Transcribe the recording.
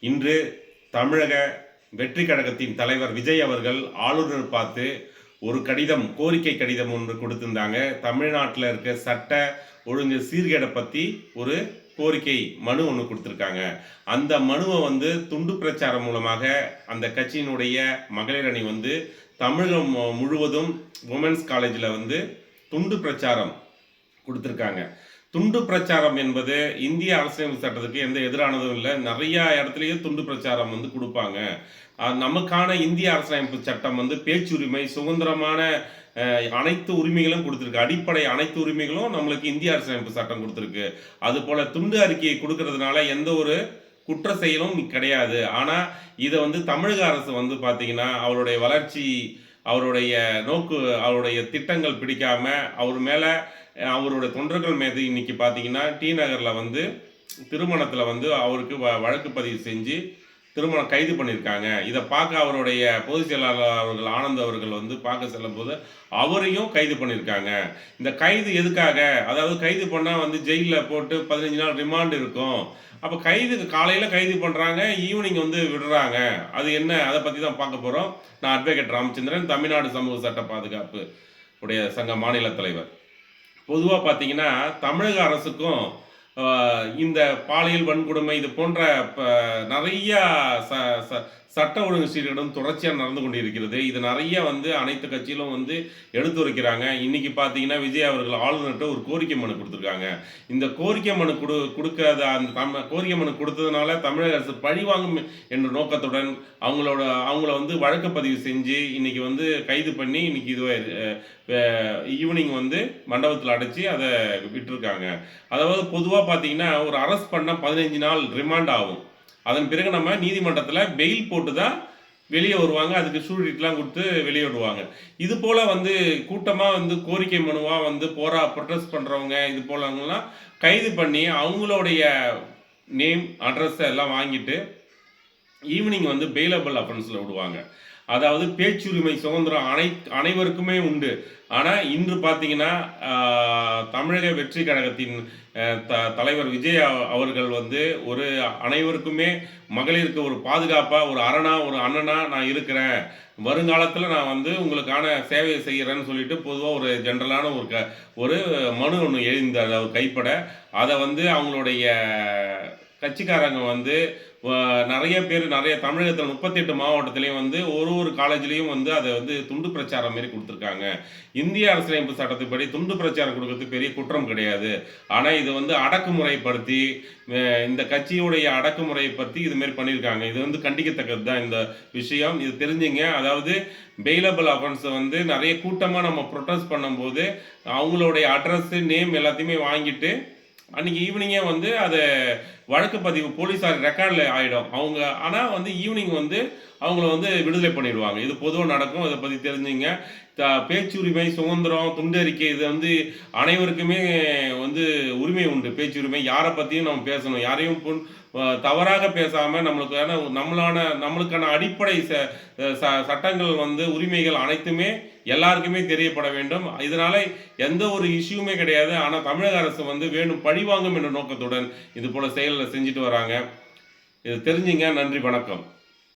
இன்று தமிழக வெற்றி கழகத்தின் தலைவர் விஜய் அவர்கள் ஆளுநர் பார்த்து ஒரு கடிதம் கோரிக்கை கடிதம் ஒன்று கொடுத்திருந்தாங்க. தமிழ்நாட்டில் இருக்க சட்ட ஒழுங்கு சீர்கேடை பற்றி ஒரு கோரிக்கை மனு ஒன்று கொடுத்துருக்காங்க. அந்த மனுவை வந்து துண்டு பிரச்சாரம் மூலமாக அந்த கட்சியினுடைய மகளிர் அணி வந்து தமிழகம் மு- முழுவதும் உமன்ஸ் காலேஜில் வந்து துண்டு பிரச்சாரம் கொடுத்துருக்காங்க. துண்டு பிரச்சாரம் என்பது இந்திய அரசியல் சட்டத்துக்கு எந்த எதிரானதும் இல்லை. நிறைய இடத்துலயே துண்டு பிரச்சாரம் வந்து கொடுப்பாங்க. நமக்கான இந்திய அரசியலமைப்பு சட்டம் வந்து பேச்சுரிமை சுதந்திரமான அனைத்து உரிமைகளும் கொடுத்துருக்கு. அடிப்படை அனைத்து உரிமைகளும் நம்மளுக்கு இந்திய அரசியலமைப்பு சட்டம் கொடுத்துருக்கு. அது போல துண்டு அறிக்கையை கொடுக்கறதுனால எந்த ஒரு குற்ற செயலும் கிடையாது. ஆனால் இதை வந்து தமிழக அரசு வந்து பார்த்தீங்கன்னா அவருடைய வளர்ச்சி அவருடைய நோக்கு அவருடைய திட்டங்கள் பிடிக்காம அவர் மேலே அவருடைய தொண்டர்கள் மீது இன்னைக்கு பார்த்தீங்கன்னா டி நகரில் வந்து திருமணத்தில் வந்து அவருக்கு வ- வழக்கு பதிவு செஞ்சு திருமணம் கைது பண்ணியிருக்காங்க. இதை பார்க்க அவருடைய பொதுச் செயலாளர் அவர்கள் ஆனந்த் அவர்கள் வந்து பார்க்க செல்லும்போது அவரையும் கைது பண்ணியிருக்காங்க. இந்த கைது எதுக்காக? அதாவது கைது பண்ணால் வந்து ஜெயிலில் போட்டு பதினஞ்சு நாள் ரிமாண்ட் இருக்கும். அப்போ கைது காலையில் கைது பண்ணுறாங்க ஈவினிங் வந்து விடுறாங்க. அது என்ன? அதை பற்றி தான் பார்க்க போகிறோம் நான் அட்வொகேட் ராமச்சந்திரன் தமிழ்நாடு சமூக சட்ட பாதுகாப்பு உடைய சங்க மாநில தலைவர். பொதுவாக பார்த்தீங்கன்னா தமிழக அரசுக்கும் இந்த பாலியல் வன்கொடுமை இது போன்ற ப- நிறைய ச ச- சட்ட ஒழுங்கு சீர்கேடும் தொடர்ச்சியாக நடந்து கொண்டிருக்கிறது. இது நிறைய வந்து அனைத்து கட்சியிலும் வந்து எடுத்து வைக்கிறாங்க இன்னைக்கு பார்த்தீங்கன்னா விஜய் அவர்கள் ஆளுநர்கிட்ட ஒரு கோரிக்கை மனு கொடுத்துருக்காங்க. இந்த கோரிக்கை மனு கொடு கொடுக்காத அந்த தம் கோரிக்கை மனு கொடுத்ததுனால தமிழக அரசு பழிவாங்கும் என்ற நோக்கத்துடன் அவங்களோட அவங்கள வந்து வழக்கு பதிவு செஞ்சு இன்னைக்கு வந்து கைது பண்ணி இன்னைக்கு இது ஈவினிங் வந்து மண்டபத்தில் அடைச்சி அதை விட்டுருக்காங்க. அதாவது பொதுவாக பார்த்தீங்கன்னா ஒரு அரெஸ்ட் பண்ணால் பதினஞ்சு நாள் ரிமாண்ட் ஆகும். அதன் பிறகு நம்ம நீதிமன்றத்தில் பெயில் போட்டு தான் வெளியே வருவாங்க. அதுக்கு ஷூரிட்லாம் கொடுத்து வெளியே விடுவாங்க. இது போல் வந்து கூட்டமாக வந்து கோரிக்கை மனுவாக வந்து போரா ப்ரொட்டஸ்ட் பண்ணுறவங்க இது போலவங்கலாம் கைது பண்ணி அவங்களுடைய நேம் அட்ரஸ் எல்லாம் வாங்கிட்டு ஈவினிங் வந்து பெயிலபிள் அஃபென்ஸில் விடுவாங்க. அதாவது பேச்சுரிமை சுதந்திரம் அனை அனைவருக்குமே உண்டு. ஆனால் இன்று பார்த்தீங்கன்னா தமிழக வெற்றி கழகத்தின் த தலைவர் விஜய் அவர்கள் வந்து ஒரு அனைவருக்குமே மகளிருக்கு ஒரு பாதுகாப்பாக ஒரு அரணா ஒரு அண்ணனா நான் இருக்கிறேன். வருங்காலத்தில் நான் வந்து உங்களுக்கான சேவையை செய்கிறேன்னு சொல்லிட்டு பொதுவாக ஒரு ஜென்ரலான ஒரு க ஒரு மனு ஒன்று எழுந்தார் அவர் கைப்பட. அதை வந்து அவங்களுடைய கட்சிக்காரங்க வந்து நிறைய பேர் நிறைய தமிழகத்தில் முப்பத்தெட்டு மாவட்டத்திலையும் வந்து ஒரு ஒரு காலேஜ்லேயும் வந்து அதை வந்து துண்டு பிரச்சாரம் மாரி கொடுத்துருக்காங்க. இந்திய அரசியலமைப்பு சட்டத்துப்படி துண்டு பிரச்சாரம் கொடுக்கறது பெரிய குற்றம் கிடையாது. ஆனால் இது வந்து அடக்குமுறைப்படுத்தி இந்த கட்சியுடைய அடக்குமுறையை பற்றி இதுமாரி பண்ணியிருக்காங்க. இது வந்து கண்டிக்கத்தக்கது தான் இந்த விஷயம். இது தெரிஞ்சுங்க. அதாவது பெயிலபிள் அஃபன்ஸை வந்து நிறைய கூட்டமாக நம்ம ப்ரொட்டஸ்ட் பண்ணும்போது அவங்களுடைய அட்ரஸ் நேம் எல்லாத்தையுமே வாங்கிட்டு அன்னைக்கு ஈவினிங்கே வந்து அதை வழக்கு பதிவு போலீஸார் ரெக்கார்டில் ஆகிடும் அவங்க ஆனால் வந்து ஈவினிங் வந்து அவங்கள வந்து விடுதலை பண்ணிடுவாங்க. இது பொதுவாக நடக்கும். இதை பற்றி தெரிஞ்சுங்க. பேச்சுரிமை சுதந்திரம் துண்டறிக்கை இது வந்து அனைவருக்குமே வந்து உரிமை உண்டு. பேச்சுரிமை யாரை பற்றியும் நம்ம பேசணும். யாரையும் பொன் தவறாக பேசாமல் நம்மளுக்கான நம்மளான நம்மளுக்கான அடிப்படை ச ச- சட்டங்கள் வந்து உரிமைகள் அனைத்துமே எல்லாருக்குமே தெரியப்பட வேண்டும். இதனால் எந்த ஒரு இஷ்யூமே கிடையாது. ஆனால் தமிழக அரசு வந்து வேணும் பழிவாங்கும் என்ற நோக்கத்துடன் இது போல் செயலில் செஞ்சுட்டு வராங்க. இது தெரிஞ்சுங்க. நன்றி வணக்கம்.